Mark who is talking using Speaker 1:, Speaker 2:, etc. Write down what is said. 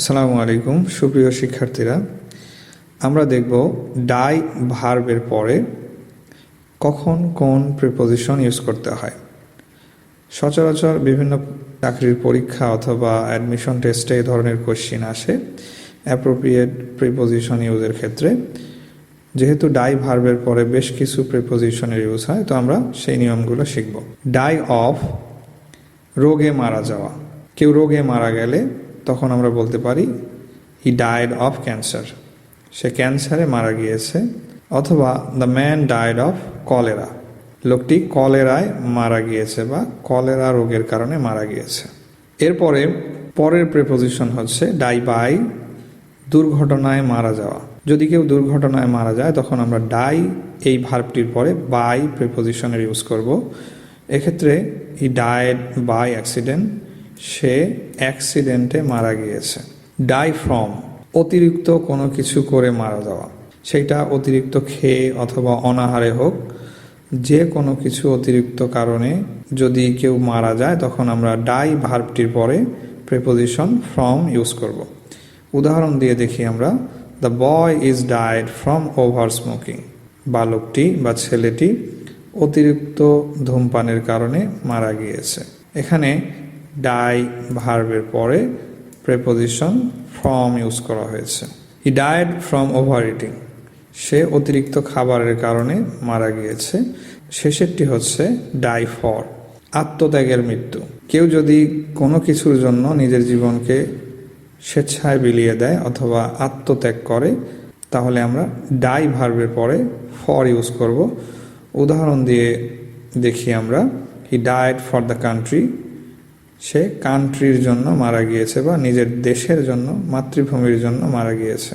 Speaker 1: আসসালামু আলাইকুম, সুপ্রিয় শিক্ষার্থীরা। আমরা দেখব ডাই ভার্বের পরে কখন কোন প্রিপোজিশন ইউজ করতে হয়। সচরাচর বিভিন্ন চাকরির পরীক্ষা অথবা অ্যাডমিশন টেস্টে এই ধরনের কোশ্চিন আসে। অ্যাপ্রোপ্রিয়েট প্রিপোজিশন ইউজের ক্ষেত্রে। যেহেতু ডাই ভার্বের পরে বেশ কিছু প্রিপোজিশনের ইউজ হয়, তো আমরা সেই নিয়মগুলো শিখব। ডাই অফ রোগে মারা যাওয়া। কেউ রোগে মারা গেলে তখন আমরা বলতে পারি হি ডায়েড অফ ক্যান্সার সে ক্যান্সারে মারা গিয়েছে, অথবা the man died of cholera লোকটি কলেরায় মারা গিয়েছে বা কলেরা রোগের কারণে মারা গিয়েছে। এরপরে, পরের প্রেপোজিশন হচ্ছে ডাই বাই দুর্ঘটনায় মারা যাওয়া। যদি কেউ দুর্ঘটনায় মারা যায়, তখন আমরা ডাই এই ভার্বটির পরে বাই প্রিপোজিশনের ইউজ করব। এক্ষেত্রে ই ডায়েড বাই অ্যাক্সিডেন্ট সে অ্যাক্সিডেন্টে মারা গিয়েছে। ডাই ফ্রম অতিরিক্ত কোনো কিছু করে মারা যাওয়া। সেটা অতিরিক্ত খেয়ে অথবা অনাহারে হোক, যে কোনো কিছু অতিরিক্ত কারণে যদি কেউ মারা যায়, তখন আমরা ডাই ভার্বটির পরে প্রেপোজিশন ফ্রম ইউজ করব। উদাহরণ দিয়ে দেখি আমরা the boy is died from over smoking বালকটি বা ছেলেটি অতিরিক্ত ধূমপানের কারণে মারা গিয়েছে। এখানে ডাই ভার্বের পরে প্রেপোজিশন ফ্রম ইউজ করা হয়েছে। He died from over eating সে অতিরিক্ত খাবারের কারণে মারা গিয়েছে। শেষেরটি হচ্ছে ডাই ফর আত্মত্যাগের মৃত্যু। কেউ যদি কোনো কিছুর জন্য নিজের জীবনকে স্বেচ্ছায় বিলিয়ে দেয় অথবা আত্মত্যাগ করে, তাহলে আমরা ডাই ভার্বের পরে ফর ইউজ করব। উদাহরণ দিয়ে দেখি আমরা। He died for the country সে কান্ট্রির জন্য মারা গিয়েছে বা নিজের দেশের জন্য মাতৃভূমির জন্য মারা গিয়েছে।